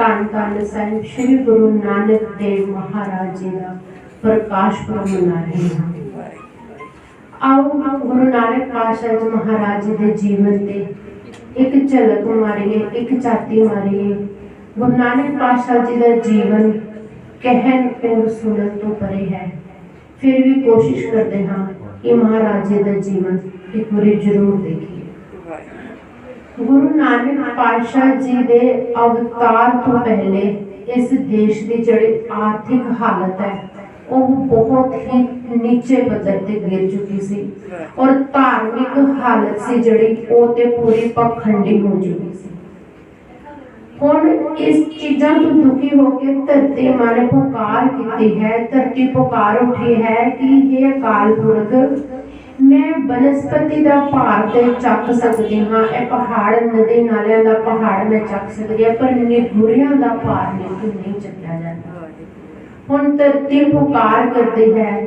ਧੰਨ ਧੰਨ ਸਾਹਿਬ, ਸ੍ਰੀ ਗੁਰੂ ਨਾਨਕ ਦੇਵ ਮਹਾਰਾਜ ਜੀ ਦਾ ਪ੍ਰਕਾਸ਼ ਪੁਰਬ ਮਨਾ ਰਹੇ ਹਾਂ। ਆਓ ਗੁਰੂ ਨਾਨਕ ਪਾਤਸ਼ਾਹ ਜੀ ਮਹਾਰਾਜ ਜੀ ਦੇ ਜੀਵਨ ਤੇ ਇੱਕ ਝਲਕ ਮਾਰੀਏ, ਇੱਕ ਝਾਤੀ ਮਾਰੀਏ। ਗੁਰੂ ਨਾਨਕ ਪਾਤਸ਼ਾਹ ਜੀ ਦਾ ਜੀਵਨ ਕਹਿਣ ਤੋਂ ਸੁਣਨ ਤੋਂ ਪਰੇ ਹੈ। ਫਿਰ ਵੀ ਕੋਸ਼ਿਸ਼ ਕਰਦੇ ਹਾਂ ਕਿ ਮਹਾਰਾਜ ਜੀ ਦਾ ਜੀਵਨ ਇੱਕ ਵਾਰੀ ਜ਼ਰੂਰ ਦੇਖੀਏ। ਗੁਰੂ ਨਾਨਕ ਪਾਤਸ਼ਾਹ ਜੀ ਦੇ ਅਵਤਾਰ ਤੋਂ ਪਹਿਲੇ ਇਸ ਦੇਸ਼ ਦੀ ਜਿਹੜੀ ਆਰਥਿਕ ਹਾਲਤ ਹੈ, ਉਹ ਬਹੁਤ ਹੀ ਨੀਚੇ ਪੱਧਰ ਤੇ ਗਿਰ ਚੁੱਕੀ ਸੀ। ਔਰ ਧਾਰਮਿਕ ਹਾਲਤ ਸੀ ਜਿਹੜੀ, ਉਹ ਤੇ ਪੂਰੀ ਪਖੰਡੀ ਹੋ ਚੁੱਕੀ ਸੀ। ਹੁਣ ਇਸ ਚੀਜ਼ਾਂ ਤੋਂ ਦੁਖੀ ਹੋ ਕੇ ਧਰਤੀ ਮਾਂ ਪੁਕਾਰ ਕੀਤੀ ਹੈ, ਧਰਤੀ ਪੁਕਾਰ ਉੱਠੀ ਹੈ ਕਿ ਇਹ ਅਕਾਲ ਪੁਰਖ ਮੈਂ ਬਨਸਪਤੀ ਦਾ ਭਾਰ ਤੇ ਚੱਕ ਸਕਦੀ ਹਾਂ। ਇਹ ਪਹਾੜ ਨਦੀ ਨਾਲਿਆਂ ਦਾ ਪਹਾੜ ਮੈਂ ਚੱਕ ਸਕਦੀ ਹਾਂ, ਪਰ ਨਿਗੁਰਿਆਂ ਦਾ ਭਾਰ ਨਹੀਂ ਨਹੀਂ ਚੱਕਿਆ ਜਾਂਦਾ। ਹੁਣ ਧਰਤੀ ਪੁਕਾਰ ਕਰਦੀ ਹੈ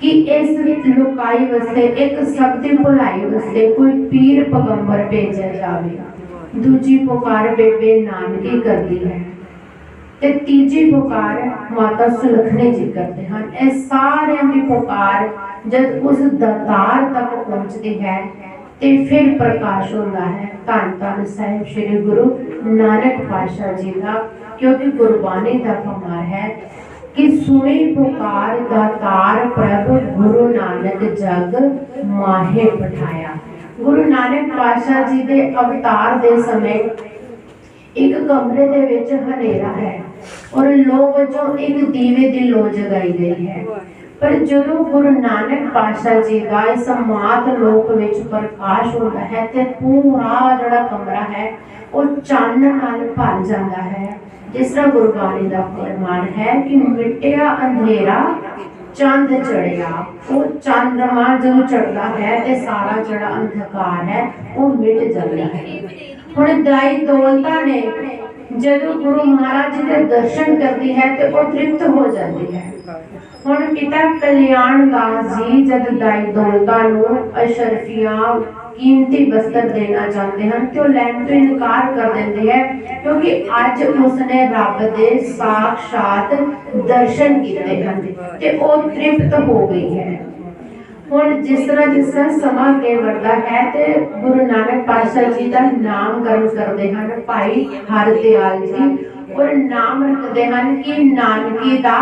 ਕਿ ਇਸ ਲੋਕਾਈ ਵਸਤੇ, ਇੱਕ ਸਭ ਦੀ ਭਲਾਈ ਵਸਤੇ ਕੋਈ ਪੀਰ ਪਗੰਬਰ ਭੇਜਿਆ ਜਾਵੇ। ਦੂਜੀ ਪੁਕਾਰ ਬੇਬੇ ਨਾਨਕੀ ਕਰਦੀ ਹੈ ਤੇ ਤੀਜੀ ਪੁਕਾਰ ਮਾਤਾ ਸੁਲਖਣੀ ਜੀ ਕਰਦੇ ਹਨ। ਇਹ ਸਾਰਿਆਂ ਦੀ ਪੁਕਾਰ ਜਦ ਉਸ ਦਾਤਾਰ ਤੱਕ ਪਹੁੰਚਦੀ ਹੈ ਤੇ ਫਿਰ ਪ੍ਰਕਾਸ਼ ਹੁੰਦਾ ਹੈ। ਧੰਨ ਧੰਨ ਸਾਹਿਬ, ਸ੍ਰੀ ਗੁਰੂ ਨਾਨਕ ਪਾਤਸ਼ਾਹ ਜੀ ਦਾ, ਕਿਉਂਕਿ ਗੁਰਬਾਣੀ ਦਾ ਫਰਮਾਨ ਹੈ ਕਿ ਸੁਣੀ ਪੁਕਾਰ ਦਾਤਾਰ ਪ੍ਰਭ ਗੁਰੂ ਨਾਨਕ ਜਗ ਮਾਹੇ ਪਠਾਇਆ ਗੁਰੂ ਨਾਨਕ ਪਾਤਸ਼ਾਹ ਜੀ ਦੇ ਅਵਤਾਰ ਦੇ ਸਮੇਂ ਇੱਕ ਕਮਰੇ ਦੇ ਵਿੱਚ ਹਨੇਰਾ ਹੈ ਔਰ ਲੋ ਵਜੋਂ ਇੱਕ ਦੀਵੇ ਦੀ ਲੋ ਜਗਾਈ ਗਈ ਹੈ। ਪਰ ਜਦੋਂ ਗੁਰੂ ਨਾਨਕ ਪਾਤਸ਼ਾਹ ਜੀ ਦਾ ਇਸ ਮਾਤ ਲੋਕ ਵਿੱਚ ਪ੍ਰਕਾਸ਼ ਹੁੰਦਾ ਹੈ ਤੇ ਪੂਰਾ ਜਿਹੜਾ ਕਮਰਾ ਹੈ, ਉਹ ਚਾਨਣ ਨਾਲ ਭਰ ਜਾਂਦਾ ਹੈ। ਜਿਸ ਤਰ੍ਹਾਂ ਗੁਰਬਾਣੀ ਦਾ ਫਰਮਾਨ ਹੈ ਕਿ ਮਿਟਿਆ ਅੰਧੇਰਾ, ਚੰਦ ਚੜਿਆ। ਉਹ ਚੰਦਰਮਾ ਜਦੋਂ ਚੜਦਾ ਹੈ ਤੇ ਸਾਰਾ ਜਿਹੜਾ ਅੰਧਕਾਰ ਹੈ, ਉਹ ਮਿਟ ਜਾਂਦਾ ਹੈ। ਹੁਣ ਦਾਈ ਦੌਲਤਾਂ ਨੇ ਜਦੋਂ ਗੁਰੂ ਮਹਾਰਾਜ ਜੀ ਦੇ ਦਰਸ਼ਨ ਕਰਦੀ ਹੈ ਤੇ ਉਹ ਤ੍ਰਿਪਤ ਹੋ ਜਾਂਦੀ ਹੈ। ਹੁਣ ਪਿਤਾ ਕਲਿਆਣ ਦਾਸ ਜੀ ਜਦ ਨੂੰ ਅਸ਼ਰਫੀਆਂ ਕੀਮਤੀ ਬਸਤਰ ਦੇਣਾ ਚਾਹੁੰਦੇ ਹਨ ਤੇ ਉਹ ਲੈਣ ਤੋਂ ਇਨਕਾਰ ਕਰ ਦਿੰਦੇ ਹੈ ਕਿਉਂਕਿ ਅੱਜ ਉਸਨੇ ਰੱਬ ਦੇ ਸਾਖਸ਼ਾਤ ਦਰਸ਼ਨ ਕੀਤੇ ਹਨ ਤੇ ਉਹ ਤ੍ਰਿਪਤ ਹੋ ਗਈ ਹੈ। ਹੁਣ ਜਿਸ ਤਰ੍ਹਾਂ ਜਿਸ ਤਰ੍ਹਾਂ ਸਮਾਂ ਅੱਗੇ ਵਧਦਾ ਹੈ ਤੇ ਗੁਰੂ ਨਾਨਕ ਪਾਤਸ਼ਾਹ ਜੀ ਦਾ ਨਾਮ ਕਰਨ ਕਰਦੇ ਹਨ, ਭਾਈ ਹਰਦਿਆਲ ਜੀ ਔਰ ਨਾਮ ਰੱਖਦੇ ਹਨ ਕਿ ਨਾਨਕੀ ਦਾ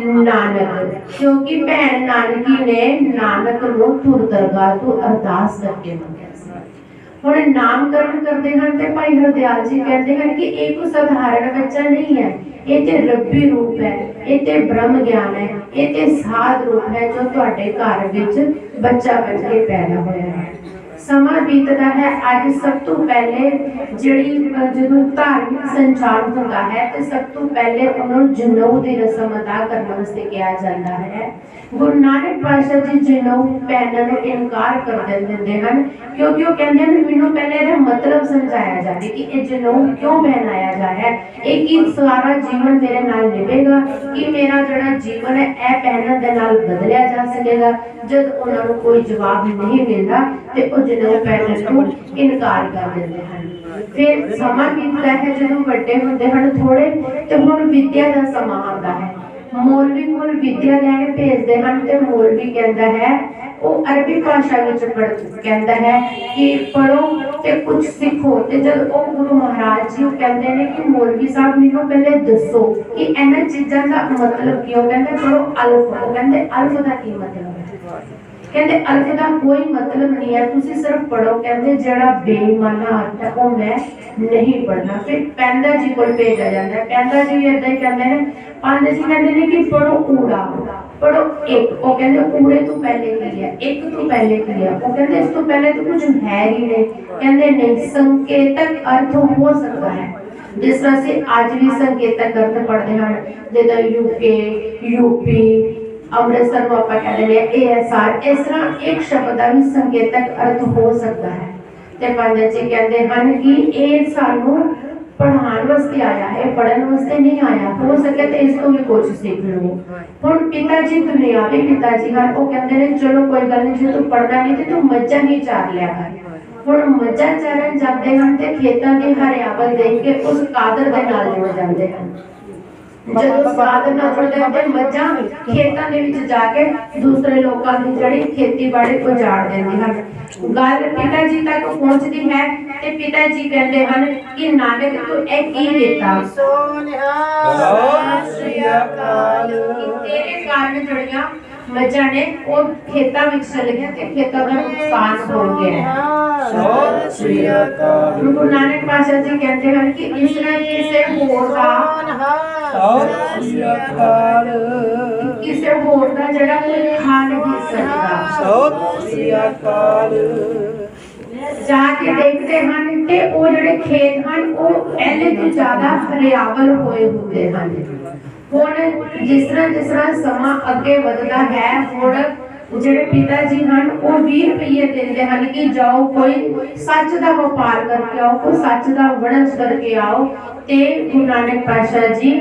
ਨਾਨਕ। ਕਿਉਂਕਿ ਭੈਣ ਨਾਨਕੀ ਨੇ ਨਾਨਕ ਨੂੰ ਧੁਰ ਦਰਗਾਹ ਤੋਂ ਅਰਦਾਸ ਕਰਕੇ ਮੰਗਿਆ ਹੁਣ ਨਾਮਕਰਨ ਕਰਦੇ ਹਨ ਤੇ ਭਾਈ ਹਰਦਿਆਲ ਜੀ ਕਹਿੰਦੇ ਹਨ ਕਿ ਇਹ ਕੋਈ ਸਧਾਰਨ ਬੱਚਾ ਨਹੀਂ ਹੈ। ਇਹ ਤੇ ਰੱਬੀ ਰੂਪ ਹੈ, ਇਹ ਤੇ ਬ੍ਰਹਮ ਗਿਆਨ ਹੈ, ਇਹ ਤੇ ਸਾਧ ਰੂਪ ਹੈ ਜੋ ਤੁਹਾਡੇ ਘਰ ਵਿੱਚ ਬੱਚਾ ਬਣ ਕੇ ਪੈਦਾ ਹੋਇਆ ਹੈ। ਸਮਾਂ ਬੀਤਦਾ ਹੈ ਅੱਜ ਸਭ ਤੋਂ ਪਹਿਲੇ ਜਿਹੜੀ ਅ, ਜਦੋਂ ਧਾਰਮਿਕ ਸੰਚਾਰ ਹੁੰਦਾ ਹੈ ਤੇ ਸਭ ਤੋਂ ਪਹਿਲੇ ਉਹਨਾਂ ਨੂੰ ਜਨੇਊ ਦੀ ਰਸਮ ਅਦਾ ਕਰਨ ਵਾਸਤੇ ਕਿਹਾ ਜਾਂਦਾ ਹੈ। ਗੁਰੂ ਨਾਨਕ ਪਾਤਸ਼ਾਹ ਜੀ ਜਨੇਊ ਪਹਿਨਣ ਨੂੰ ਇਨਕਾਰ ਕਰ ਦਿੰਦੇ ਹਨ ਕਿਉਂਕਿ ਉਹ ਕਹਿੰਦੇ ਹਨ ਮੈਨੂੰ ਪਹਿਲੇ ਇਹਦਾ ਮਤਲਬ ਸਮਝਾਇਆ ਜਾਵੇ ਕਿ ਇਹ ਜਨੇਊ ਕਿਉਂ ਪਹਿਨਾਇਆ ਜਾ ਰਿਹਾ ਹੈ? ਇਹ ਕੀ ਸਾਰਾ ਜੀਵਨ ਮੇਰੇ ਨਾਲ ਨਿਭੇਗਾ? ਕਿ ਮੇਰਾ ਜਿਹੜਾ ਜੀਵਨ ਹੈ ਇਹ ਪਹਿਨਣ ਦੇ ਨਾਲ ਬਦਲਿਆ ਜਾ ਸਕੇਗਾ? ਜਦ ਉਹਨਾਂ ਨੂੰ ਕੋਈ ਜਵਾਬ ਨਹੀਂ ਮਿਲਦਾ ਤੇ ਉਹ ਜਨੇਊ ਪਹਿਨਣ ਤੋਂ ਇਨਕਾਰ ਕਰ ਦਿੰਦੇ ਹਨ। ਫਿਰ ਸਮਾਂ ਬੀਤਦਾ ਹੈ, ਜਦੋਂ ਵੱਡੇ ਹੁੰਦੇ ਹਨ ਥੋੜੇ ਤੇ ਹੁਣ ਵਿਦਿਆ ਦਾ ਸਮਾਂ ਆਉਂਦਾ ਹੈ। ਮੌਲਵੀ ਕੋਲ ਵਿਦਿਆ ਲੈਣ ਭੇਜਦੇ ਹਨ ਤੇ ਮੌਲਵੀ ਕਹਿੰਦਾ ਹੈ, ਉਹ ਅਰਬੀ ਭਾਸ਼ਾ ਵਿੱਚ ਪੜ੍ਹ, ਕਹਿੰਦਾ ਹੈ ਕਿ ਪੜੋ ਤੇ ਕੁਝ ਸਿੱਖੋ। ਤੇ ਜਦ ਉਹ ਗੁਰੂ ਮਹਾਰਾਜ ਜੀ ਕਹਿੰਦੇ ਨੇ ਕਿ ਮੌਲਵੀ ਸਾਹਿਬ, ਮੈਨੂੰ ਪਹਿਲੇ ਦੱਸੋ ਕਿ ਇਹਨਾਂ ਚੀਜ਼ਾਂ ਦਾ ਮਤਲਬ ਕੀ ਹੈ? ਕਹਿੰਦੇ ਪੜੋ ਅਲਫ। ਉਹ ਕਹਿੰਦੇ, ਅਲਫ ਦਾ ਕੀ ਮਤਲਬ ਹੈ? ਕਹਿੰਦੇ ਅਲਫ ਦਾ ਕੋਈ ਮਤਲਬ ਨਹੀਂ ਹੈ। ਤੁਸੀਂ ਸਿਰਫ ਪੜੋ ਕਹਿੰਦੇ ਜਿਹੜਾ ਬੇਈਮਾਨਾ ਅਰਥ ਹੈ, ਉਹ ਮੈਂ ਨਹੀਂ ਪੜਨਾ ਫਿਰ ਪੈਂਦਾ ਜੀ ਕੋਲ ਭੇਜਿਆ ਜਾਂਦਾ ਪੈਂਦਾ ਜੀ ਵੀ ਹੀ ਕਹਿੰਦੇ ਨੇ। ਪੰਡ ਜੀ ਕਹਿੰਦੇ ਨੇ ਕਿ ਪੜੋ ਊੜਾ। ਪੜੋ ਇੱਕ। ਉਹ ਕਹਿੰਦੇ ਊੜੇ ਤੋਂ ਪਹਿਲੇ ਕੀ ਹੈ? ਇੱਕ ਤੋਂ ਪਹਿਲੇ ਕੀ ਹੈ? ਉਹ ਕਹਿੰਦੇ ਇਸ ਤੋਂ ਪਹਿਲੇ ਤਾਂ ਕੁਝ ਹੈ ਹੀ ਨਹੀਂ। ਕਹਿੰਦੇ ਨਹੀਂ, ਸੰਕੇਤਕ ਅਰਥ ਹੋ ਸਕਦਾ ਹੈ। ਜਿਸ ਤਰ੍ਹਾਂ ਅਸੀਂ ਅੱਜ ਵੀ ਸੰਕੇਤਕ ਅਰਥ ਪੜਦੇ ਹਨ, ਜਿੱਦਾਂ ਯੂਕੇ ਯੂਪੀ ਅੰਮ੍ਰਿਤਸਰ ਨੂੰ ਆਪਾਂ ਕਹਿੰਦੇ ਨੇ ਏਐਸਆਰ ਇਸ ਤਰ੍ਹਾਂ ਇੱਕ ਸ਼ਬਦ ਦਾ ਵੀ ਸੰਕੇਤਕ ਅਰਥ ਹੋ ਸਕਦਾ ਹੈ ਤੇ ਪੰਡਤ ਜੀ ਕਹਿੰਦੇ ਹਨ ਕਿ ਇਹ ਸਾਨੂੰ ਪੜ੍ਹਾਉਣ ਵਾਸਤੇ ਆਇਆ ਹੈ ਪੜ੍ਹਨ ਵਾਸਤੇ ਨਹੀਂ ਆਇਆ ਹੋ ਸਕੇ ਤੇ ਇਸ ਤੋਂ ਵੀ ਕੁਝ ਸਿੱਖ ਲਓ ਹੁਣ ਪਿਤਾ ਜੀ ਦੁਨਿਆਵੀ ਪਿਤਾ ਜੀ ਹਨ ਉਹ ਕਹਿੰਦੇ ਨੇ ਚਲੋ ਕੋਈ ਗੱਲ ਨਹੀਂ ਜੇ ਤੂੰ ਪੜ੍ਹਨਾ ਨਹੀਂ ਤੇ ਤੂੰ ਮੱਝਾਂ ਹੀ ਚਾਰ ਲਿਆ ਕਰ ਹੁਣ ਮੱਝਾਂ ਚਰਨ ਜਾਂਦੇ ਹਨ ਤੇ ਖੇਤਾਂ ਦੀ ਹਰਿਆਵਲ ਦੇਖ ਕੇ ਉਸ ਕਾਦਰ ਦੇ ਨਾਲ ਜੁੜ ਜਾਂਦੇ ਹਨ ਜਦੋਂ ਕਾਦਰ ਨਾਲ ਜੁੜਦੇ ਤੇ ਮੱਝਾਂ ਖੇਤਾਂ ਦੇ ਵਿੱਚ ਜਾ ਕੇ ਦੂਸਰੇ ਲੋਕਾਂ ਦੀ ਜਿਹੜੀ ਖੇਤੀਬਾੜੀ ਉਜਾੜ ਦਿੰਦੀ ਹਨ। ਗੱਲ ਪਿਤਾ ਜੀ ਤੱਕ ਪਹੁੰਚਦੀ ਹੈ ਤੇ ਪਿਤਾ ਜੀ ਕਹਿੰਦੇ ਹਨ ਕਿ ਨਾਨਕ ਤੂੰ ਇਹ ਕੀ ਕੀਤਾ? ਸਤਿ ਸ੍ਰੀ ਅਕਾਲ ਤੇਰੇ ਕਾਰਨ ਜਿਹੜੀਆਂ ਮੱਝਾਂ ਨੇ ਉਹ ਖੇਤਾਂ ਵਿੱਚ ਚਲ ਗਈਆਂ ਤੇ ਖੇਤਾਂ ਦਾ ਨੁਕਸਾਨ ਹੋ ਗਿਆ ਹੈ। ਸ੍ਰੀ ਅਕਾਲ ਗੁਰੂ ਨਾਨਕ ਪਾਸ਼ਾ ਜੀ ਕਹਿੰਦੇ ਹਨ ਕਿ ਇਸ ਤਰ੍ਹਾਂ ਕਿਸੇ ਹੋਰ ਦਾ ਸਤਿ ਸ੍ਰੀ ਅਕਾਲ। ਕਿਸੇ ਹੋਰ ਦਾ ਜਿਹੜਾ ਕੋਈ ਖਾ ਨਹੀਂ ਸਕਦਾ। ਸਤਿ ਸ੍ਰੀ ਅਕਾਲ। ਜਾ ਕੇ ਦੇਖਦੇ ਹਨ ਤੇ ਉਹ ਜਿਹੜੇ ਖੇਤ ਹਨ ਉਹ ਪਹਿਲੇ ਤੋਂ ਜ਼ਿਆਦਾ ਹਰਿਆਵਲ ਹੋਏ ਹੁੰਦੇ ਹਨ। ਹੁਣ ਜਿਸ ਤਰ੍ਹਾਂ ਜਿਸ ਤਰ੍ਹਾਂ ਸਮਾਂ ਅੱਗੇ ਵਧਦਾ ਹੈ ਹੁਣ ਜਿਹੜੇ ਪਿਤਾ ਜੀ ਹਨ, ਉਹ 20 ਰੁਪਏ ਦਿੰਦੇ ਹਨ ਕਿ ਜਾਓ ਕੋਈ ਸੱਚ ਦਾ ਵਪਾਰ ਕਰਕੇ ਆਓ, ਕੋਈ ਸੱਚ ਦਾ ਵਣਜ ਕਰਕੇ ਆਓ। ਤੇ ਗੁਰੂ ਨਾਨਕ ਪਾਤਸ਼ਾਹ ਜੀ,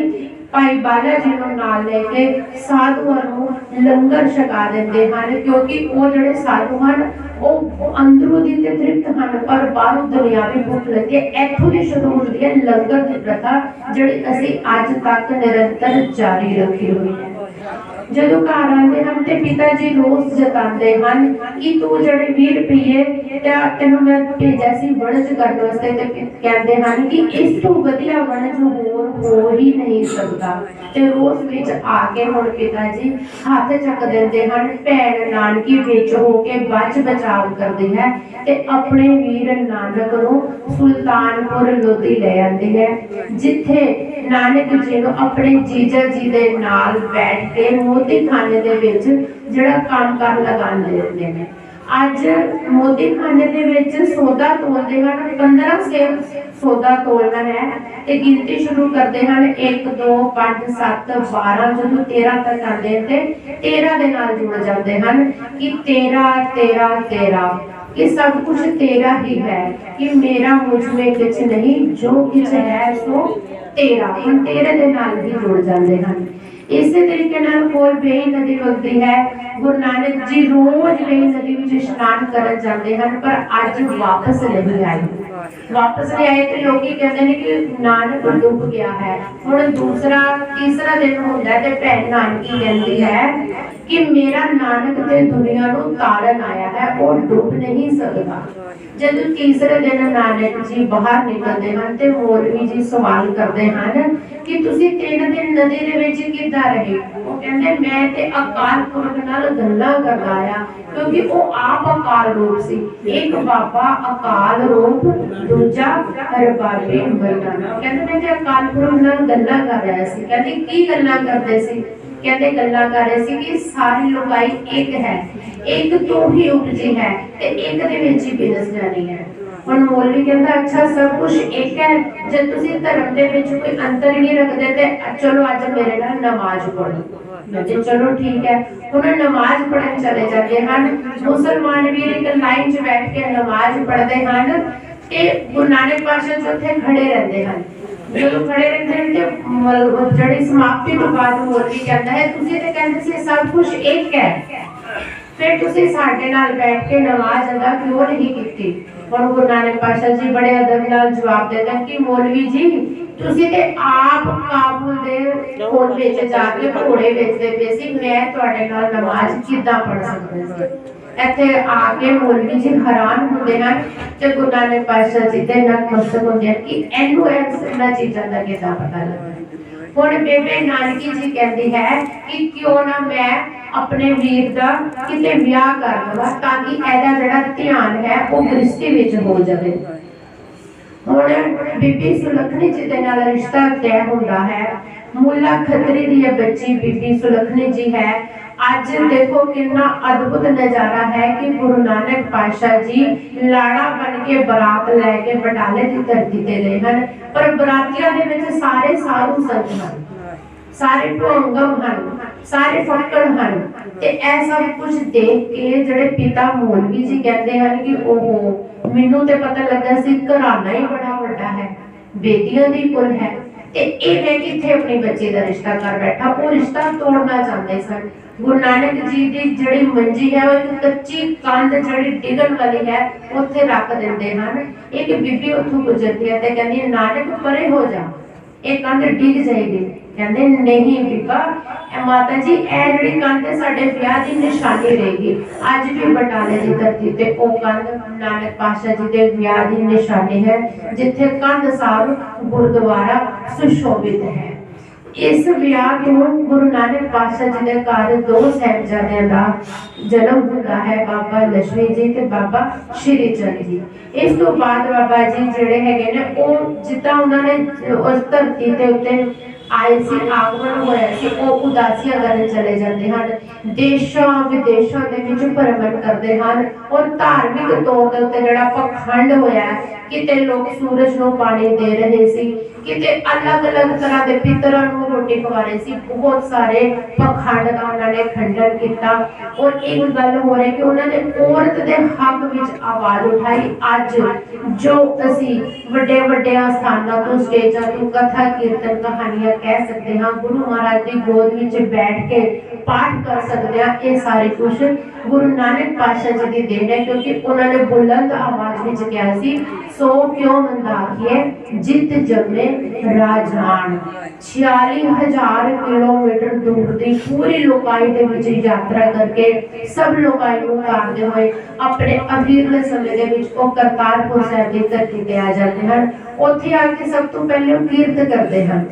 ਭਾਈ ਬਾਲਾ ਜੀ ਨੂੰ ਨਾਲ ਲੈ ਕੇ ਸਾਧੂਆਂ ਨੂੰ ਲੰਗਰ ਛਕਾ ਦਿੰਦੇ ਹਨ, ਕਿਉਂਕਿ ਉਹ ਜਿਹੜੇ ਸਾਧੂ ਹਨ, ਉਹ ਅੰਦਰੋਂ ਦੀ ਤੇ ਤ੍ਰਿਪਤ ਹਨ, ਪਰ ਬਾਹਰੋਂ ਦੁਨਿਆਵੀ ਭੁੱਖ ਲੱਗੀ। ਇੱਥੋਂ ਦੀ ਸ਼ੁਰੂ ਹੁੰਦੀ ਹੈ ਲੰਗਰ ਦੀ ਪ੍ਰਥਾ, ਜਿਹੜੀ ਅਸੀਂ ਅੱਜ ਤੱਕ ਨਿਰੰਤਰ ਜਾਰੀ ਰੱਖੀ ਹੋਈ ਹੈ। ਜਦੋਂ ਘਰ ਆਉਂਦੇ ਹਨ ਤੇ ਪਿਤਾ ਜੀ ਰੋਸ ਜਤਾਉਂਦੇ ਹਨ ਕਿ ਤੂੰ ਜਿਹੜੇ 20 ਰੁਪਏ ਤੇ ਤੈਨੂੰ ਮੈਂ ਭੇਜਿਆ ਸੀ ਵਣਜ ਕਰਨ ਵਾਸਤੇ ਤੇ ਕਹਿੰਦੇ ਹਨ ਕਿ ਇਸ ਤੋਂ ਵਧੀਆ ਵਣਜ ਹੋਰ ਹੋ ਹੀ ਨਹੀਂ ਸਕਦਾ। ਤੇ ਰੋਸ ਵਿੱਚ ਆ ਕੇ ਹੁਣ ਪਿਤਾ ਜੀ ਹੱਥ ਚੱਕ ਦਿੰਦੇ ਹਨ, ਭੈਣ ਨਾਨਕੀ ਵਿੱਚ ਹੋ ਕੇ ਬਚ ਬਚਾਵ ਕਰਦੀ ਹੈ ਤੇ ਆਪਣੇ ਵੀਰ ਨਾਨਕ ਨੂੰ ਸੁਲਤਾਨਪੁਰ ਲੋਧੀ ਲੈ ਆਉਂਦੀ ਹੈ, ਜਿੱਥੇ ਨਾਨਕ ਜੀ ਨੂੰ ਆਪਣੇ ਜੀਜਾ ਜੀ ਦੇ ਨਾਲ ਬੈਠ ਕੇ ਮੋਦੀ ਖਾਨੇ ਦੇ ਵਿੱਚ ਜਿਹੜਾ ਕੰਮ ਕਰ ਲਗਾਣ ਦਿੰਦੇ ਨੇ। ਅੱਜ ਮੋਦੀ ਖਾਨੇ ਦੇ ਵਿੱਚ ਸੌਦਾ ਤੋਲਦੇ ਹਨ 15 ਸੇਬ ਸੌਦਾ ਤੋਲਣਾ ਹੈ ਤੇ ਗਿਣਤੀ ਸ਼ੁਰੂ ਕਰਦੇ ਹਨ 1 2 5 7 12 ਜਦੋਂ 13 ਤੱਕ ਆਉਂਦੇ ਤੇ 13 ਦੇ ਨਾਲ ਜੁੜ ਜਾਂਦੇ ਹਨ ਕਿ 13 13 13 ਇਹ ਸਭ ਕੁਝ ਤੇਰਾ ਹੀ ਹੈ ਕਿ ਮੇਰਾ ਮੁਝ ਵਿੱਚ ਕੁਝ ਨਹੀਂ, ਜੋ ਕੁਝ ਹੈ ਸੋ ਤੇਰਾ। ਇਹ ਤੇਰੇ ਦੇ ਨਾਲ ਹੀ ਜੁੜ ਜਾਂਦੇ ਹਨ। ਇਸੇ ਤਰੀਕੇ ਨਾਲ ਕੋਲ ਵੇਈ ਨਦੀ ਵਗਦੀ ਹੈ। ਗੁਰੂ ਨਾਨਕ ਜੀ ਰੋਜ਼ ਵੇਈ ਨਦੀ ਵਿੱਚ ਇਸ਼ਨਾਨ ਕਰਨ ਜਾਂਦੇ ਹਨ, ਪਰ ਅੱਜ ਵਾਪਸ ਨਹੀਂ ਆਏ। ਵਾਪਸ ਨਹੀਂ ਆਏ ਤੇ ਲੋਕੀ ਕਹਿੰਦੇ ਨੇ ਕਿ ਨਾਨਕ ਡੁੱਬ ਗਿਆ ਹੈ। ਹੁਣ ਦੂਸਰਾ, ਤੀਸਰਾ ਦਿਨ ਹੁੰਦਾ ਤੇ ਭੈਣ ਨਾਨਕੀ ਕਹਿੰਦੀ ਹੈ ਕਿ ਮੇਰਾ ਨਾਨਕ ਤੇ ਦੁਨੀਆ ਨੂੰ ਤਾਰਨ ਆਇਆ ਹੈ, ਉਹ ਡੁੱਬ ਨਹੀਂ ਸਕਦਾ। ਜਦੋਂ ਤੀਸਰੇ ਦਿਨ ਨਾਨਕ ਜੀ ਬਾਹਰ ਨਿਕਲਦੇ ਹਨ ਤੇ ਮੌਲਵੀ ਜੀ ਸਵਾਲ ਕਰਦੇ ਹਨ ਕਿ ਤੁਸੀਂ ਤਿੰਨ ਦਿਨ ਨਦੀ ਦੇ ਵਿੱਚ ਕਿੱਦਾਂ ਰਹੇ? ਉਹ ਕਹਿੰਦੇ, ਮੈਂ ਤੇ ਅਕਾਲ ਪੁਰਖ ਨਾਲ ਗੱਲਾਂ ਕਰਦਾ ਕਿਉਂਕਿ ਉਹ ਆਪ ਅਕਾਲ ਰੂਪ ਸੀ। ਇੱਕ ਬਾਬਾ ਅਕਾਲ ਰੂਪ, ਦੂਜਾ ਰਬਾਬੀ ਮਰਦਾਨਾ ਕਹਿੰਦੇ, ਮੈਂ ਤੇ ਅਕਾਲ ਪੁਰਖ ਨਾਲ ਗੱਲਾਂ ਕਰ ਰਿਹਾ ਸੀ। ਕਹਿੰਦੇ, ਕੀ ਗੱਲਾਂ ਕਰਦੇ ਸੀ? ਕਹਿੰਦੇ, ਗੱਲਾਂ ਕਰ ਰਹੇ ਸੀ ਕਿ ਸਾਰੀ ਲੋਕਾਈ ਇੱਕ ਹੈ। ਇੱਕ ਤੋਂ ਹੀ ਉਪਜੀ ਹੈ ਤੇ ਇੱਕ ਦੇ ਵਿੱਚ ਹੀ ਬਿਨਸ ਜਾਣੀ ਹੈ। ਹੁਣ ਮੌਲਵੀ ਕਹਿੰਦਾ, ਅੱਛਾ, ਸਭ ਕੁਝ ਇੱਕ ਹੈ। ਜੇ ਤੁਸੀਂ ਧਰਮ ਦੇ ਵਿੱਚ ਕੋਈ ਅੰਤਰ ਨਹੀਂ ਰੱਖਦੇ ਤੇ ਚਲੋ, ਅੱਜ ਮੇਰੇ ਨਾਲ ਨਮਾਜ਼ ਪੜ੍ਹੋ। ਮੈਂ ਚਲੋ, ਠੀਕ ਹੈ। ਹੁਣ ਨਮਾਜ਼ ਪੜ੍ਹਨ ਚਲੇ ਜਾਂਦੇ ਹਨ। ਮੁਸਲਮਾਨ ਵੀ ਇੱਕ ਲਾਈਨ 'ਚ ਬੈਠ ਕੇ ਨਮਾਜ਼ ਪੜਦੇ ਹਨ ਤੇ ਗੁਰੂ ਨਾਨਕ ਪਾਤਸ਼ਾਹ ਜੀ ਉੱਥੇ ਖੜੇ ਰਹਿੰਦੇ ਹਨ। ਜਦੋਂ ਖੜੇ ਰਹਿੰਦੇ ਹਨ ਤੇ ਜਿਹੜੀ ਸਮਾਪਤੀ ਤੋਂ ਬਾਅਦ ਮੌਲਵੀ ਕਹਿੰਦਾ ਹੈ, ਤੁਸੀਂ ਤੇ ਕਹਿੰਦੇ ਸੀ, ਸਭ ਕੁਝ ਇੱਕ ਹੈ। ਫਿਰ ਤੁਸੀਂ ਸਾਡੇ ਨਾਲ ਬੈਠ ਕੇ ਨਮਾਜ਼ ਅਦਾ ਕਿਉਂ ਨਹੀਂ ਕੀਤੀ? ਹੁਣ ਗੁਰੂ ਨਾਨਕ ਪਾਤਸ਼ਾਹ ਜੀ ਬੜੇ ਅਦਬ ਨਾਲ ਜਵਾਬ ਦਿੰਦੇ ਕਿ ਮੌਲਵੀ ਜੀ, ਤੁਸੀਂ ਤੇ ਆਪ ਕਾਬੁਲ ਦੇ ਕੋਲ ਵਿੱਚ ਜਾ ਕੇ ਘੋੜੇ ਵੇਚਦੇ ਪਏ ਸੀ। ਮੈਂ ਤੁਹਾਡੇ ਨਾਲ ਨਮਾਜ਼ ਕਿੱਦਾਂ ਪੜ੍ਹ ਸਕਦਾ ਸੀ? ਇੱਥੇ ਆ ਕੇ ਮੌਲਵੀ ਜੀ ਹੈਰਾਨ ਹੁੰਦੇ ਹਨ ਤੇ ਗੁਰੂ ਨਾਨਕ ਪਾਤਸ਼ਾਹ ਜੀ ਦੇ ਨਤਮਸਤਕ ਹੁੰਦੇ ਕਿ ਇਹਨੂੰ ਇਹਨਾਂ ਚੀਜ਼ਾਂ ਦਾ ਕਿੱਦਾਂ ਪਤਾ ਲੱਗਦਾ ਹੁਣ ਬੇਬੇ ਨਾਨਕੀ ਜੀ ਕਹਿੰਦੀ ਹੈ ਕਿ ਕਿਉਂ ਨਾ ਮੈਂ ਆਪਣੇ ਵੀਰ ਦਾ ਕਿਤੇ ਵਿਆਹ ਕਰ ਲਵਾਂ ਤਾਂ ਕਿ ਇਹਦਾ ਜਿਹੜਾ ਧਿਆਨ ਹੈ ਉਹ ਗ੍ਰਸਤੀ ਵਿੱਚ ਹੋ ਜਾਵੇ। ਹੁਣ ਬੀਬੀ ਸੁਲੱਖਣੀ ਜੀ ਦੇ ਨਾਲ ਰਿਸ਼ਤਾ ਤੈਅ ਹੁੰਦਾ ਹੈ। ਮੁੱਲਾ ਖੱਤਰੀ ਦੀ ਇਹ ਬੱਚੀ ਬੀਬੀ ਸੁਲੱਖਣੀ ਜੀ ਹੈ। ਅੱਜ ਦੇਖੋ ਕਿੰਨਾ ਅਦਭੁਤ ਨਜ਼ਾਰਾ ਹੈ ਕਿ ਗੁਰੂ ਨਾਨਕ ਪਾਤਸ਼ਾਹ ਜੀ ਲਾੜਾ ਬਣ ਕੇ ਬਰਾਤ ਲੈ ਕੇ ਬਟਾਲੇ ਦੀ ਧਰਤੀ ਤੇ ਗਏ ਹਨ। ਪਰ ਬਰਾਤੀਆਂ ਦੇ ਵਿੱਚ ਸਾਰੇ ਸਾਧੂ ਸੰਤ ਹਨ। ਸਾਰੇ ਢੋਂਗਮ ਹਨ, ਸਾਰੇ ਫੱਕੜ ਹਨ। ਤੇ ਇਹ ਸਭ ਕੁਝ ਦੇਖ ਕੇ ਜਿਹੜੇ ਪਿਤਾ ਮੌਲਵੀ ਜੀ ਕਹਿੰਦੇ ਹਨ ਕਿ ਉਹ ਮੈਨੂੰ ਤੇ ਪਤਾ ਲੱਗਾ ਸੀ ਘਰਾਣਾ ਹੀ ਬੜਾ ਵੱਡਾ ਹੈ, ਬੇਟੀਆਂ ਦੀ ਕੁਲ ਹੈ। ਤੇ ਇਹ ਵੇ ਕਿੱਥੇ ਆਪਣੀ ਬੱਚੇ ਦਾ ਰਿਸ਼ਤਾ ਕਰ ਬੈਠਾ। ਉਹ ਰਿਸ਼ਤਾ ਤੋੜਨਾ ਚਾਹੁੰਦੇ ਸਨ। ਗੁਰੂ ਨਾਨਕ ਜੀ ਦੀ ਜਿਹੜੀ ਮੰਜੀ ਹੈ, ਉਹ ਇੱਕ ਕੱਚੀ ਕੰਧ ਜਿਹੜੀ ਡਿੱਗਣ ਵਾਲੀ ਹੈ, ਉੱਥੇ ਰੱਖ ਦਿੰਦੇ ਹਨ। ਇੱਕ ਬੀਬੀ ਉੱਥੋਂ ਗੁਜ਼ਰਦੀ ਹੈ ਤੇ ਕਹਿੰਦੀ ਨਾਨਕ, ਪਰੇ ਹੋ ਜਾ। ਇਹ ਕੰਧ ਡਿੱਗ ਜਾਏਗੀ। ਕਹਿੰਦੇ, ਨਹੀਂ ਬੀਬਾ, ਇਹ ਮਾਤਾ ਜੀ ਇਹ ਜਿਹੜੀ ਕੰਧ ਹੈ, ਸਾਡੇ ਵਿਆਹ ਦੀ ਨਿਸ਼ਾਨੀ ਰਹੇਗੀ। ਅੱਜ ਵੀ ਬਟਾਲੇ ਦੀ ਧਰਤੀ ਤੇ ਉਹ ਕੰਧ ਨਾਨਕ ਪਾਸ਼ਾ ਜੀ ਦੇ ਵਿਆਹ ਦੀ ਨਿਸ਼ਾਨੀ ਹੈ, ਜਿੱਥੇ ਕੰਧ ਸਾਹਿਬ ਗੁਰਦੁਆਰਾ ਸੁਸ਼ੋਭਿਤ ਹੈ। ਇਸ ਵਿਆਹ ਤੋਂ ਗੁਰੂ ਨਾਨਕ ਪਾਤਸ਼ਾਹ ਜੀ ਦੇ ਘਰ ਦੋ ਸਾਹਿਬਜ਼ਾਦਿਆਂ ਦਾ ਜਨਮ ਹੁੰਦਾ ਹੈ, ਬਾਬਾ ਲక్ష్ਮੀ ਜੀ ਤੇ ਬਾਬਾ ਸ਼੍ਰੀ ਚੰਦ ਜੀ। ਇਸ ਤੋਂ ਬਾਅਦ ਬਾਬਾ ਜੀ ਜਿਹੜੇ ਹੈਗੇ ਨੇ, ਉਹ ਜਿੱਦਾਂ ਉਹਨਾਂ ਨੇ ਉਸ ਧਰਤੀ ਦੇ ਉੱਤੇ ਆਏ ਸੀ ਆਗਮਨ ਹੋਇਆ ਸੀ। ਉਹ ਉਦਾਸੀਆਂ ਕਰਨ ਚਲੇ ਜਾਂਦੇ ਹਨ। ਦੇਸ਼ਾਂ ਵਿਦੇਸ਼ਾਂ ਦੇ ਵਿੱਚ ਭਰਮਣ ਕਰਦੇ ਹਨ। ਔਰ ਧਾਰਮਿਕ ਤੌਰ ਦੇ ਉੱਤੇ ਜਿਹੜਾ ਪਖੰਡ ਹੋਇਆ ਕਿਤੇ ਲੋਕ ਸੂਰਜ ਨੂੰ ਪਾਣੀ ਦੇ ਰਹੇ ਸੀ, ਕਿਤੇ ਅਲੱਗ-ਅਲੱਗ ਤਰ੍ਹਾਂ ਦੇ ਪਿਤਰਾਂ ਨੂੰ ਰੋਟੀ ਖਵਾ ਰਹੇ ਸੀ। ਬਹੁਤ ਸਾਰੇ ਪਖੰਡ ਦਾ ਉਹਨਾਂ ਨੇ ਖੰਡਨ ਕੀਤਾ। ਔਰ ਇੱਕ ਗੱਲ ਹੋ ਰਹੀ ਕਿ ਉਹਨਾਂ ਨੇ ਔਰਤ ਦੇ ਹੱਕ ਵਿੱਚ ਆਵਾਜ਼ ਉਠਾਈ। ਅੱਜ ਜੋ ਅਸੀਂ ਵੱਡੇ ਵੱਡੇ ਸਥਾਨਾਂ ਤੋਂ ਸਟੇਜਾਂ ਤੋਂ ਕਥਾ ਕੀਰਤਨ ਕਹਾਣੀਆਂ ਕਹਿ ਸਕਦੇ ਹਾਂ, ਗੁਰੂ ਮਹਾਰਾਜ ਦੀ ਗੋਦ ਵਿੱਚ ਬੈਠ ਕੇ ਪਾਠ ਕਰ ਸਕਦੇ ਹਾਂ ਇਹ ਸਾਰੇ ਕੁਝ ਗੁਰੂ ਨਾਨਕ ਪਾਤਸ਼ਾਹ ਜੀ ਦੀ ਦੇਣ ਹੈ, ਕਿਉਂਕਿ ਉਹਨਾਂ ਨੇ ਬੁਲੰਦ ਆਵਾਜ਼ ਵਿੱਚ ਕਿਹਾ ਸੀ, ਸੋ ਕਿਉ ਮੰਦਾਖੀਏ ਜਿਤ ਜਮੇ ਰਾਜਾਨ 46000 ਕਿਲੋਮੀਟਰ ਦੂਰ ਦੀ ਪੂਰੀ ਲੋਕਾਈ ਦੇ ਵਿੱਚ ਯਾਤਰਾ ਕਰਕੇ ਸਭ ਲੋਕਾਈ ਨੂੰ ਉਤਾਰਦੇ ਹੋਏ ਆਪਣੇ ਅਖੀਰਲੇ ਸਮੇਂ ਦੇ ਵਿੱਚ ਉਹ ਕਰਤਾਰਪੁਰ ਸਾਹਿਬ ਦੀ ਧਰਤੀ ਤੇ ਆ ਜਾਂਦੇ ਹਨ। ਉੱਥੇ ਆ ਕੇ ਸਭ ਤੋਂ ਪਹਿਲੇ ਉਹ ਕੀਰਤ ਕਰਦੇ ਹਨ।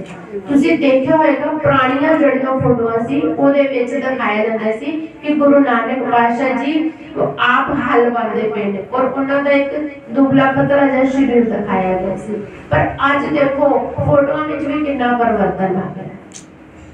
ਤੁਸੀਂ ਦੇਖਿਆ ਹੋਵੇਗਾ, ਪੁਰਾਣੀਆਂ ਜਿਹੜੀਆਂ ਫੋਟੋਆਂ ਸੀ, ਉਹਦੇ ਵਿੱਚ ਦਿਖਾਇਆ ਜਾਂਦਾ ਸੀ ਕਿ ਗੁਰੂ ਨਾਨਕ ਪਾਤਸ਼ਾਹ ਜੀ ਆਪ ਹਲ ਵਾਲੇ ਪਿੰਡ ਔਰ ਉਹਨਾਂ ਦਾ ਇੱਕ ਦੁਬਲਾ ਪਤਲਾ ਜਿਹਾ ਸਰੀਰ ਦਿਖਾਇਆ ਗਿਆ ਸੀ। ਪਰ ਅੱਜ ਦੇਖੋ, ਫੋਟੋਆਂ ਵਿੱਚ ਵੀ ਕਿੰਨਾ ਪਰਿਵਰਤਨ ਆ ਗਿਆ।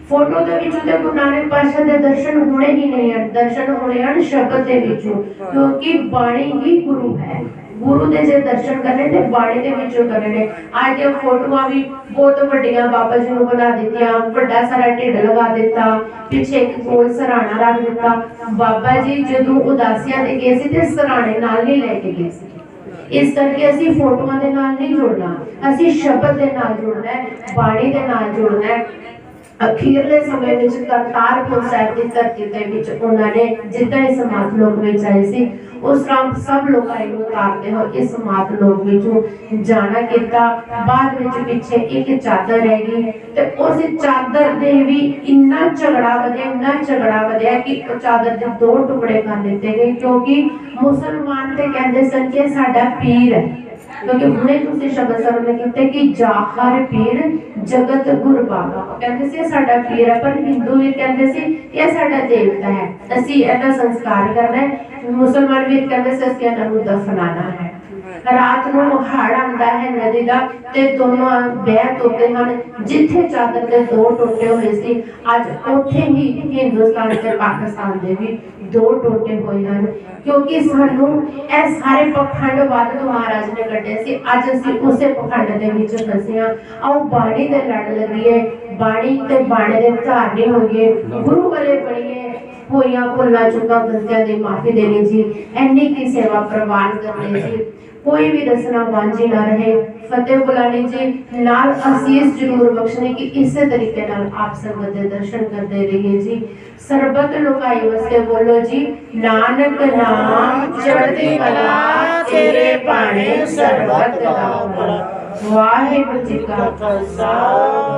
ਫੋਟੋ ਦੇ ਵਿੱਚ ਤੇ ਗੁਰੂ ਨਾਨਕ ਪਾਤਸ਼ਾਹ ਦੇ ਦਰਸ਼ਨ ਹੋਣੇ ਹੀ ਨਹੀਂ ਹਨ, ਦਰਸ਼ਨ ਹੋਣੇ ਹਨ ਸ਼ਬਦ ਦੇ ਵਿੱਚੋਂ, ਕਿਉਂਕਿ ਬਾਣੀ ਹੀ ਗੁਰੂ ਹੈ। ਗੁਰੂ ਦੇ ਜੇ ਦਰਸ਼ਨ ਕਰਨੇ ਤੇ ਬਾਣੀ ਦੇ ਵਿੱਚੋਂ ਕਰਨੇ ਨੇ। ਅੱਜ ਦੀਆਂ ਫੋਟੋਆਂ ਵੀ ਬਹੁਤ ਵੱਡੀਆਂ ਬਾਬਾ ਜੀ ਨੂੰ ਬਣਾ ਦਿੱਤੀਆਂ, ਵੱਡਾ ਸਾਰਾ ਢਿੱਡ ਲਗਾ ਦਿੱਤਾ, ਪਿੱਛੇ ਇੱਕ ਗੋਲ ਸਰਾਣਾ ਰੱਖ ਦਿੱਤਾ। ਬਾਬਾ ਜੀ ਜਦੋਂ ਉਦਾਸੀਆਂ ਦੇ ਗਏ ਸੀ ਤੇ ਸਰਾਣੇ ਨਾਲ ਨਹੀਂ ਲੈ ਕੇ ਗਏ ਸੀ। ਇਸ ਕਰਕੇ ਅਸੀਂ ਫੋਟੋਆਂ ਦੇ ਨਾਲ ਨਹੀਂ ਜੁੜਨਾ, ਅਸੀਂ ਸ਼ਬਦ ਦੇ ਨਾਲ ਜੁੜਨਾ ਹੈ, ਬਾਣੀ ਦੇ ਨਾਲ ਜੁੜਨਾ ਹੈ। ਅਖੀਰਲੇ ਸਮੇਂ ਵਿੱਚ ਕਰਤਾਰਪੁਰ ਸਾਹਿਬ ਦੀ ਧਰਤੀ ਦੇ ਵਿੱਚ ਉਹਨਾਂ ਨੇ ਜਿੱਦਾਂ ਇਸ ਮਾਤ ਲੋਕ ਵਿੱਚ ਆਏ ਸੀ ਉਸ ਤਰ੍ਹਾਂ ਸਭ ਲੋਕਾਂ ਨੂੰ ਉਤਾਰਦੇ ਹੋ ਇਸ ਮਾਤ ਲੋਕ ਵਿੱਚੋਂ ਜਾਣਾ ਕੀਤਾ। ਬਾਅਦ ਵਿੱਚ ਪਿੱਛੇ ਇੱਕ ਚਾਦਰ ਰਹਿ ਗਈ ਤੇ ਉਸ ਚਾਦਰ ਦੇ ਵੀ ਇੰਨਾ ਝਗੜਾ ਵਧਿਆ, ਇੰਨਾ ਝਗੜਾ ਵਧਿਆ ਕਿ ਉਹ ਚਾਦਰ ਦੇ ਦੋ ਟੁਕੜੇ ਕਰ ਦਿੱਤੇ ਗਏ ਕਿਉਂਕਿ ਮੁਸਲਮਾਨ ਤੇ ਕਹਿੰਦੇ ਸਨ ਕਿ ਸਾਡਾ ਪੀਰ ਹੈ। ਕਿਉਂਕਿ ਹੁਣੇ ਤੁਸੀਂ ਸ਼ਬਦ ਸਰਵਣ ਕੀਤੇ ਕਿ ਜਾਹਰ ਪੀਰ ਜਗਤ ਗੁਰ ਬਾਬਾ ਕਹਿੰਦੇ ਸੀ ਸਾਡਾ ਪੀਰ ਹੈ, ਪਰ ਹਿੰਦੂ ਵੀ ਕਹਿੰਦੇ ਸੀ ਇਹ ਸਾਡਾ ਦੇਵਤਾ ਹੈ। ਅਸੀਂ ਇਹਦਾ ਸੰਸਕਾਰ ਕਰਨਾ ਹੈ। ਮੁਸਲਮਾਨ ਵੀ ਕਹਿੰਦੇ ਸੀ, ਅਸੀਂ ਇਹਨਾਂ ਨੂੰ ਦਫਨਾਣਾ ਹੈ। ਰਾਤ ਨੂੰ ਹੜ ਆਉਂਦਾ ਹੈ ਨਦੀ ਦਾ ਤੇ ਦੋਨੋਂ ਬਹਿ ਤੋਤੇ ਹਨ। ਜਿੱਥੇ ਚਾਦਰ ਦੇ ਦੋ ਟੋਟੇ ਹੋਏ ਸੀ, ਅੱਜ ਉੱਥੇ ਹੀ ਹਿੰਦੁਸਤਾਨ ਤੇ ਪਾਕਿਸਤਾਨ ਦੇ ਵੀ ਦੋ ਟੋਟੇ ਹੋਏ ਹਨ। ਕਿਉਂਕਿ ਸਾਨੂੰ ਇਹ ਸਾਰੇ ਪਖੰਡ ਮਹਾਰਾਜ ਨੇ ਕੱਢੇ ਸੀ। ਅੱਜ ਅਸੀਂ ਉਸੇ ਪਖੰਡ ਦੇ ਵਿੱਚ ਫਸੇ ਹਾਂ। ਆਓ ਬਾਣੀ ਦੇ ਲੜ ਲੱਗੀਏ ਬਾਣੀ ਤੇ ਬਾਣੇ ਦੇ ਧਾਰਨੀ ਹੋਈਏ ਗੁਰੂ ਵਾਲੇ ਬਣੀਏ ਹੋਈਆਂ ਭੁੱਲਾਂ ਚੁੱਕਾਂ ਗਲਤੀਆਂ ਦੀ ਮਾਫੀ ਦੇਣੀ ਜੀ ਐਨੀ ਕੀ ਸੇਵਾ ਪ੍ਰਵਾਨ ਕਰਨੀ ਜੀ ਕੋਈ ਵੀ ਰਸਨਾ ਵਾਂਝੀ ਨਾ ਰਹੇ। ਫਤਿਹ ਬੁਲਾਣੀ ਜੀ, ਨਾਲ ਅਸੀਸ ਜ਼ਰੂਰ ਬਖਸ਼ਣੇ ਕਿ ਇਸੇ ਤਰੀਕੇ ਨਾਲ ਆਪ ਸਰਬਤ ਦੇ ਦਰਸ਼ਨ ਕਰਦੇ ਰਹੀਏ ਜੀ। ਸਰਬਤ ਲੋਕਾਈ ਵਸੇ ਬੋਲੋ ਜੀ, ਨਾਨਕ ਨਾਮ ਚੜ੍ਹਦੀ ਕਲਾ, ਤੇਰੇ ਬਾਣੇ ਸਰਬਤ ਦਾ ਭਲਾ ਵਾਹਿਗੁਰੂ ਜੀ ਕਾ ਖਾਲਸਾ,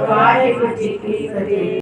ਵਾਹਿਗੁਰੂ ਜੀ ਕੀ ਫਤਿਹ।